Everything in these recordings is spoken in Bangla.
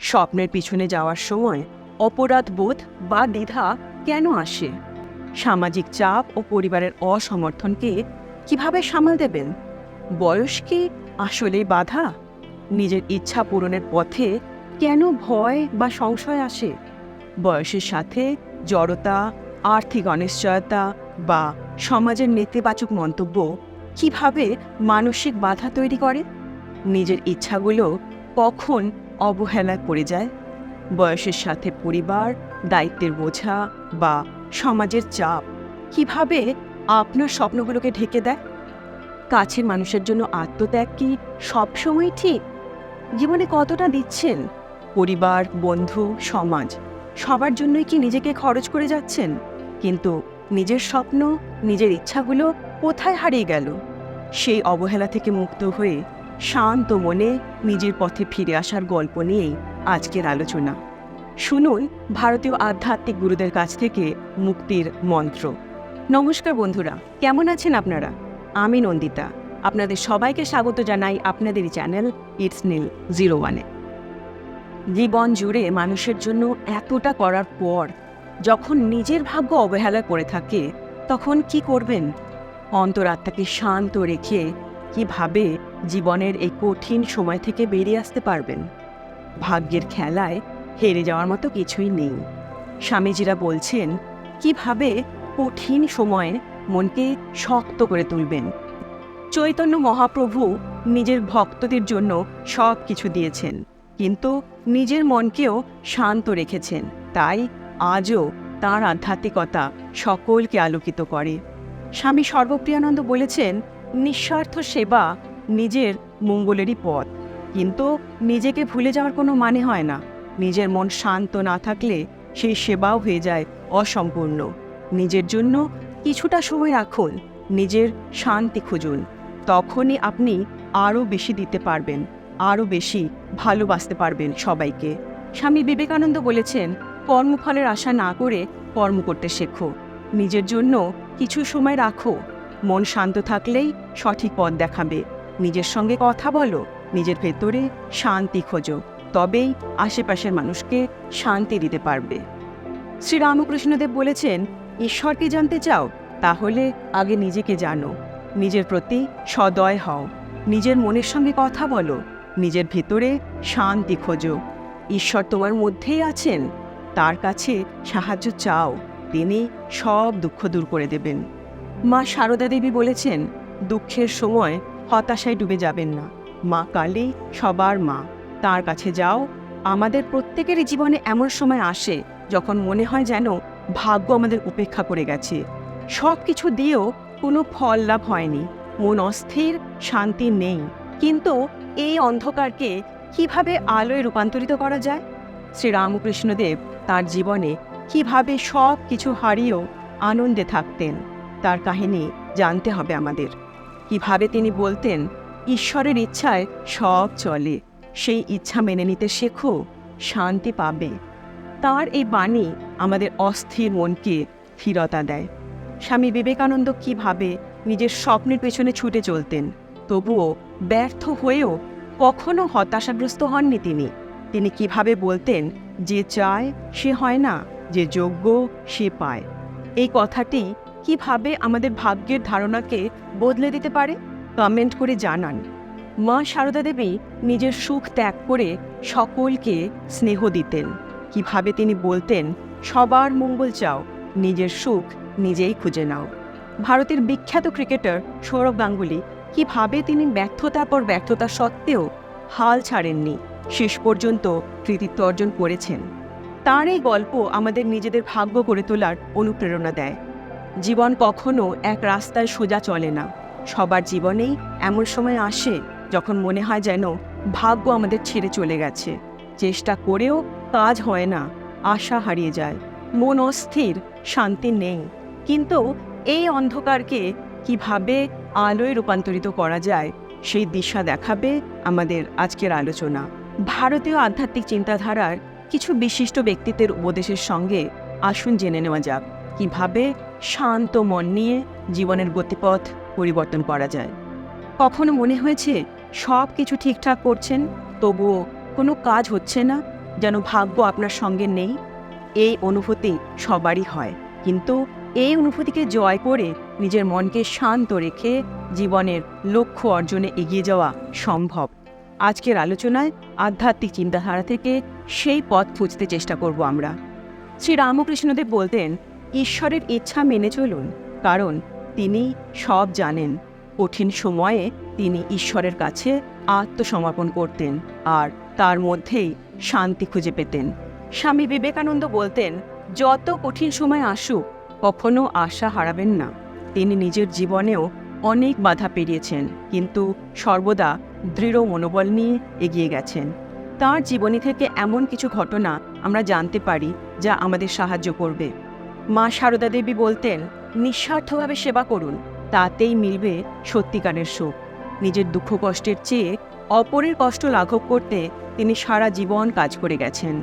স্বপ্নের পিছনে যাওয়ার সময় অপরাধ বোধ বা দ্বিধা কেন আসে? সামাজিক চাপ ও পরিবারের অসমর্থনকে কীভাবে সামাল দেবেন? বয়স কি আসলেই বাধা? নিজের ইচ্ছা পূরণের পথে কেন ভয় বা সংশয় আসে? বয়সের সাথে জড়তা, আর্থিক অনিশ্চয়তা বা সমাজের নেতিবাচক মন্তব্য কীভাবে মানসিক বাধা তৈরি করে? নিজের ইচ্ছাগুলো কখন অবহেলায় পড়ে যায়। বয়সের সাথে পরিবার, দায়িত্বের বোঝা বা সমাজের চাপ কীভাবে আপনার স্বপ্নগুলোকে ঢেকে দেয়? কাছের মানুষের জন্য আত্মত্যাগ কি সবসময় ঠিক? জীবনে কতটা দিচ্ছেন? পরিবার, বন্ধু, সমাজ সবার জন্যই কি নিজেকে খরচ করে যাচ্ছেন? কিন্তু নিজের স্বপ্ন, নিজের ইচ্ছাগুলো কোথায় হারিয়ে গেল? সেই অবহেলা থেকে মুক্ত হয়ে শান্ত মনে নিজের পথে ফিরে আসার গল্প নিয়েই আজকের আলোচনা। শুনুন ভারতীয় আধ্যাত্মিক গুরুদের কাছ থেকে মুক্তির মন্ত্র। নমস্কার বন্ধুরা, কেমন আছেন আপনারা? আমি নন্দিতা। আপনাদের সবাইকে স্বাগত জানাই আপনাদেরই চ্যানেল ইটস নীল জিরো ওয়ানে জীবন জুড়ে মানুষের জন্য এতটা করার পর যখন নিজের ভাগ্য অবহেলা করে থাকে, তখন কি করবেন? অন্তরাত্মাকে শান্ত রেখে কীভাবে জীবনের এই কঠিন সময় থেকে বেরিয়ে আসতে পারবেন। ভাগ্যের খেলায় হেরে যাওয়ার মতো কিছুই নেই। স্বামীজিরা বলছেন, কীভাবে কঠিন সময়ে মনকে শক্ত করে তুলবেন? চৈতন্য মহাপ্রভু নিজের ভক্তদের জন্য সব কিছু দিয়েছেন, কিন্তু নিজের মনকেও শান্ত রেখেছেন। তাই আজও তার আধ্যাত্মিকতা সকলকে আলোকিত করে। স্বামী সর্বপ্রিয়ানন্দ বলেছেন, নিঃস্বার্থ সেবা নিজের মঙ্গলেরই পথ। কিন্তু নিজেকে ভুলে যাওয়ার কোনো মানে হয় না। নিজের মন শান্ত না থাকলে সেই সেবাও হয়ে যায় অসম্পূর্ণ। নিজের জন্য কিছুটা সময় রাখুন, নিজের শান্তি খুঁজুন। তখনই আপনি আরও বেশি দিতে পারবেন, আরও বেশি ভালোবাসতে পারবেন সবাইকে। স্বামী বিবেকানন্দ বলেছেন, কর্মফলের আশা না করে কর্ম করতে শেখো। নিজের জন্য কিছু সময় রাখো। মন শান্ত থাকলেই সঠিক পথ দেখাবে। নিজের সঙ্গে কথা বলো, নিজের ভেতরে শান্তি খোঁজো, তবেই আশেপাশের মানুষকে শান্তি দিতে পারবে। শ্রীরামকৃষ্ণদেব বলেছেন ঈশ্বরকে জানতে চাও, তাহলে আগে নিজেকে জানো, নিজের প্রতি সদয় হও, নিজের মনের সঙ্গে কথা বলো, নিজের ভেতরে শান্তি খোঁজো। ঈশ্বর তোমার মধ্যেই আছেন, তার কাছে সাহায্য চাও, তিনি সব দুঃখ দূর করে দেবেন। মা সারদা দেবী বলেছেন, দুঃখের সময় হতাশায় ডুবে যাবেন না। মা কালী সবার মা। তার কাছে যাও। আমাদের প্রত্যেকেরই জীবনে এমন সময় আসে যখন মনে হয় যেন ভাগ্য আমাদের উপেক্ষা করে গেছে। সব কিছু দিয়েও কোনো ফল লাভ হয়নি। মন অস্থির, শান্তি নেই। কিন্তু এই অন্ধকারকে কীভাবে আলোয় রূপান্তরিত করা যায়? শ্রীরামকৃষ্ণদেব তার জীবনে কীভাবে সব কিছু হারিয়েও আনন্দে থাকতেন, তার কাহিনী জানতে হবে আমাদের। কীভাবে তিনি বলতেন, ঈশ্বরের ইচ্ছায় সব চলে, সেই ইচ্ছা মেনে নিতে শেখো, শান্তি পাবে। তার এই বাণী আমাদের অস্থির মনকে স্থিরতা দেয়। স্বামী বিবেকানন্দ কীভাবে নিজের স্বপ্নের পেছনে ছুটে চলতেন, তবুও ব্যর্থ হয়েও কখনো হতাশাগ্রস্ত হননি তিনি। তিনি কীভাবে বলতেন, যে চায় সে হয় না, যে যোগ্য সে পায়। এই কথাটি কীভাবে আমাদের ভাগ্যের ধারণাকে বদলে দিতে পারে? কমেন্ট করে জানান। মা সারদা দেবী নিজের সুখ ত্যাগ করে সকলকে স্নেহ দিতেন। কীভাবে তিনি বলতেন, সবার মঙ্গল চাও, নিজের সুখ নিজেই খুঁজে নাও। ভারতের বিখ্যাত ক্রিকেটার সৌরভ গাঙ্গুলি কীভাবে তিনি ব্যর্থতার পর ব্যর্থতা সত্ত্বেও হাল ছাড়েননি, শেষ পর্যন্ত কৃতিত্ব অর্জন করেছেন। তার এই গল্প আমাদের নিজেদের ভাগ্য গড়ে তোলার অনুপ্রেরণা দেয়। জীবন কখনো এক রাস্তায় সোজা চলে না। সবার জীবনেই এমন সময় আসে যখন মনে হয় যেন ভাগ্য আমাদের ছেড়ে চলে গেছে। চেষ্টা করেও কাজ হয় না, আশা হারিয়ে যায়। মন অস্থির, শান্তি নেই। কিন্তু এই অন্ধকারকে কীভাবে আলোয় রূপান্তরিত করা যায়, সেই দিশা দেখাবে আমাদের আজকের আলোচনা। ভারতীয় আধ্যাত্মিক চিন্তাধারার কিছু বিশিষ্ট ব্যক্তিত্বের উপদেশের সঙ্গে আসুন জেনে নেওয়া যাক। কীভাবে শান্ত মন নিয়ে জীবনের গতিপথ পরিবর্তন করা যায়। কখনো মনে হয়েছে সব কিছু ঠিকঠাক করছেন, তবুও কোনো কাজ হচ্ছে না, যেন ভাগ্য আপনার সঙ্গে নেই? এই অনুভূতি সবারই হয়। কিন্তু এই অনুভূতিকে জয় করে নিজের মনকে শান্ত রেখে জীবনের লক্ষ্য অর্জনে এগিয়ে যাওয়া সম্ভব। আজকের আলোচনায় আধ্যাত্মিক চিন্তাধারা থেকে সেই পথ খুঁজতে চেষ্টা করব আমরা। শ্রী রামকৃষ্ণদেব বলতেন ঈশ্বরের ইচ্ছা মেনে চলুন, কারণ তিনি সব জানেন। কঠিন সময়ে তিনি ঈশ্বরের কাছে আত্মসমর্পণ করতেন আর তার মধ্যেই শান্তি খুঁজে পেতেন। স্বামী বিবেকানন্দ বলতেন, যত কঠিন সময় আসুক, কখনো আশা হারাবেন না। তিনি নিজের জীবনেও অনেক বাধা পেরিয়েছেন, কিন্তু সর্বদা দৃঢ় মনোবল নিয়ে এগিয়ে গেছেন। তার জীবনী থেকে এমন কিছু ঘটনা আমরা জানতে পারি, যা আমাদের সাহায্য করবে। মা সারদা দেবী বলতেন, নিঃস্বার্থভাবে সেবা করুন, তাতেই মিলবে সত্যিকারের সুখ। নিজের দুঃখ কষ্টের চেয়ে অপরের কষ্ট লাঘব করতে তিনি সারা জীবন কাজ করে গেছেন।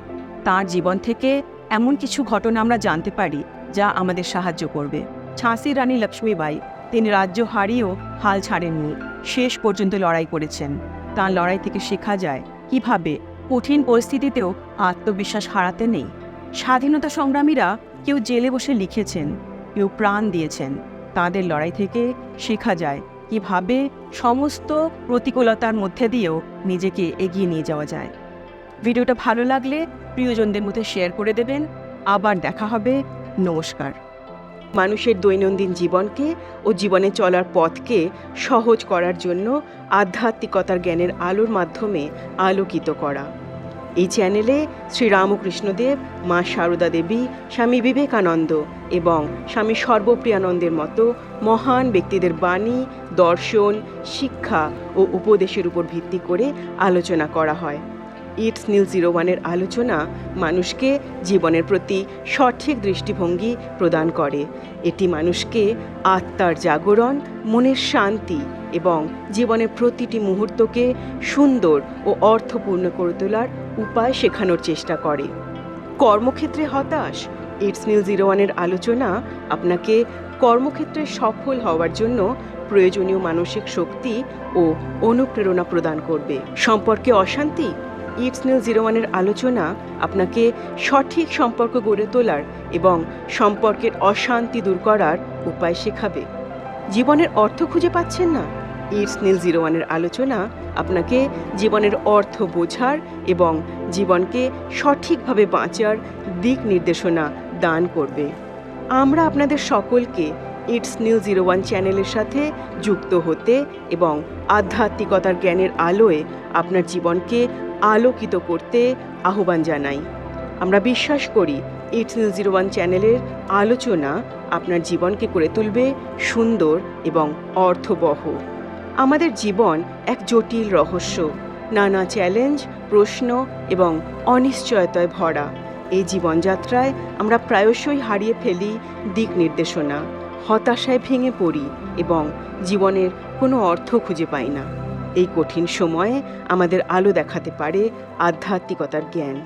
তার জীবন থেকে এমন কিছু ঘটনা আমরা জানতে পারি, যা আমাদের সাহায্য করবে। ঝাঁসির রানী লক্ষ্মীবাই, তিনি রাজ্য হারিয়েও হাল ছাড়েননি, শেষ পর্যন্ত লড়াই করেছেন। তার লড়াই থেকে শেখা যায় কীভাবে কঠিন পরিস্থিতিতেও আত্মবিশ্বাস হারাতে নেই। স্বাধীনতা সংগ্রামীরা কেউ জেলে বসে লিখেছেন, কেউ প্রাণ দিয়েছেন। তাদের লড়াই থেকে শেখা যায় কীভাবে সমস্ত প্রতিকূলতার মধ্যে দিয়েও নিজেকে এগিয়ে নিয়ে যাওয়া যায়। ভিডিওটা ভালো লাগলে প্রিয়জনদের মধ্যে শেয়ার করে দেবেন। আবার দেখা হবে। নমস্কার। মানুষের দৈনন্দিন জীবনকে ও জীবনে চলার পথকে সহজ করার জন্য আধ্যাত্মিকতার জ্ঞানের আলোর মাধ্যমে আলোকিত করা। এই চ্যানেলে শ্রী রামকৃষ্ণদেব মা সারদা দেবী, স্বামী বিবেকানন্দ এবং স্বামী সর্বপ্রিয়ানন্দের মতো মহান ব্যক্তিদের বাণী, দর্শন, শিক্ষা ও উপদেশের উপর ভিত্তি করে আলোচনা করা হয়। ইটস নীল জিরো ওয়ানের আলোচনা মানুষকে জীবনের প্রতি সঠিক দৃষ্টিভঙ্গি প্রদান করে। এটি মানুষকে আত্মার জাগরণ, মনের শান্তি এবং জীবনের প্রতিটি মুহূর্তকে সুন্দর ও অর্থপূর্ণ করে তোলার উপায় শেখানোর চেষ্টা করে। কর্মক্ষেত্রে হতাশ? ইটস নীল জিরো ওয়ানের আলোচনা আপনাকে কর্মক্ষেত্রে সফল হওয়ার জন্য প্রয়োজনীয় মানসিক শক্তি ও অনুপ্রেরণা প্রদান করবে। সম্পর্কে অশান্তি? ইটস নীল জিরো ওয়ানের আলোচনা আপনাকে সঠিক সম্পর্ক গড়ে তোলার এবং সম্পর্কের অশান্তি দূর করার উপায় শেখাবে। জীবনের অর্থ খুঁজে পাচ্ছেন না? ইটস নীল জিরো ওয়ানের আলোচনা আপনাকে জীবনের অর্থ বোঝার এবং জীবনকে সঠিকভাবে বাঁচার দিক নির্দেশনা দান করবে। আমরা আপনাদের সকলকে ইটস নীল জিরো ওয়ান চ্যানেলের সাথে যুক্ত হতে এবং আধ্যাত্মিকতার জ্ঞানের আলোয় আপনার জীবনকে আলোকিত করতে আহ্বান জানাই। আমরা বিশ্বাস করি নীল জিরো ওয়ান চ্যানেলের আলোচনা আপনার জীবনকে করে তুলবে সুন্দর এবং অর্থবহ। আমাদের জীবন এক জটিল রহস্য, নানা চ্যালেঞ্জ, প্রশ্ন এবং অনিশ্চয়তায় ভরা। এই জীবনযাত্রায় আমরা প্রায়শই হারিয়ে ফেলি দিক নির্দেশনা, হতাশায় ভেঙে পড়ি এবং জীবনের কোনো অর্থ খুঁজে পাই না। এই কঠিন সময়ে আমাদের আলো দেখাতে পারে আধ্যাত্মিকতার জ্ঞান।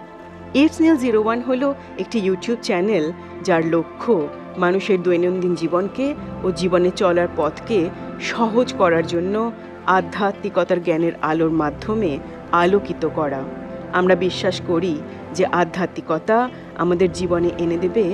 নীল জিরো ওয়ান হলো একটি ইউটিউব চ্যানেল যার লক্ষ্য মানুষের দৈনন্দিন জীবনকে ও জীবনে চলার পথকে সহজ করার জন্য আধ্যাত্মিকতার জ্ঞানের আলোর মাধ্যমে আলোকিত করা। আমরা বিশ্বাস করি যে আধ্যাত্মিকতা আমাদের জীবনে এনে দেবে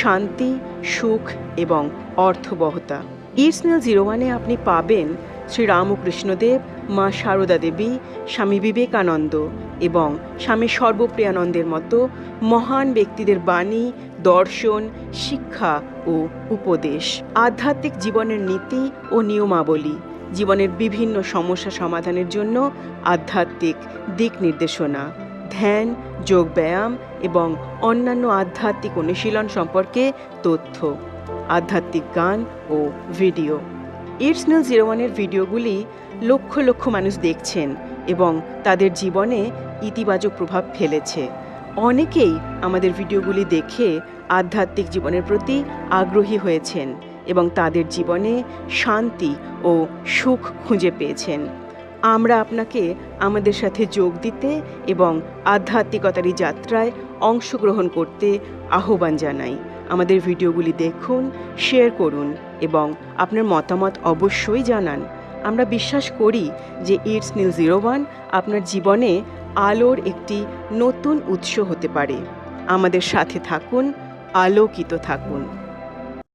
শান্তি, সুখ এবং অর্থবহতা। ইসনেল জিরো ওয়ানে আপনি পাবেন শ্রী রামকৃষ্ণদেব মা সারদা দেবী, স্বামী বিবেকানন্দ এবং স্বামী সর্বপ্রিয়ানন্দের মতো মহান ব্যক্তিদের বাণী, দর্শন, শিক্ষা ও উপদেশ, আধ্যাত্মিক জীবনের নীতি ও নিয়মাবলী, জীবনের বিভিন্ন সমস্যা সমাধানের জন্য আধ্যাত্মিক দিক নির্দেশনা, ধ্যান যোগব্যায়াম এবং অন্যান্য আধ্যাত্মিক অনুশীলন সম্পর্কে তথ্য, আধ্যাত্মিক গান ও ভিডিও। ইটসনেল জিরো ওয়ানের ভিডিওগুলি লক্ষ লক্ষ মানুষ দেখছেন এবং তাদের জীবনে ইতিবাচক প্রভাব ফেলেছে। অনেকেই আমাদের ভিডিওগুলি দেখে আধ্যাত্মিক জীবনের প্রতি আগ্রহী হয়েছেন এবং তাদের জীবনে শান্তি ও সুখ খুঁজে পেয়েছেন। আমরা আপনাকে আমাদের সাথে যোগ দিতে এবং আধ্যাত্মিকতার যাত্রায় অংশগ্রহণ করতে আহ্বান জানাই। আমাদের ভিডিওগুলি দেখুন শেয়ার করুন। এবং আপনার মতামত অবশ্যই জানান। আমরা বিশ্বাস করি যে ইটস নিউ জিরো ওয়ান আপনার জীবনে আলোর একটি নতুন উৎস হতে পারে। আমাদের সাথে থাকুন, আলোকিত থাকুন।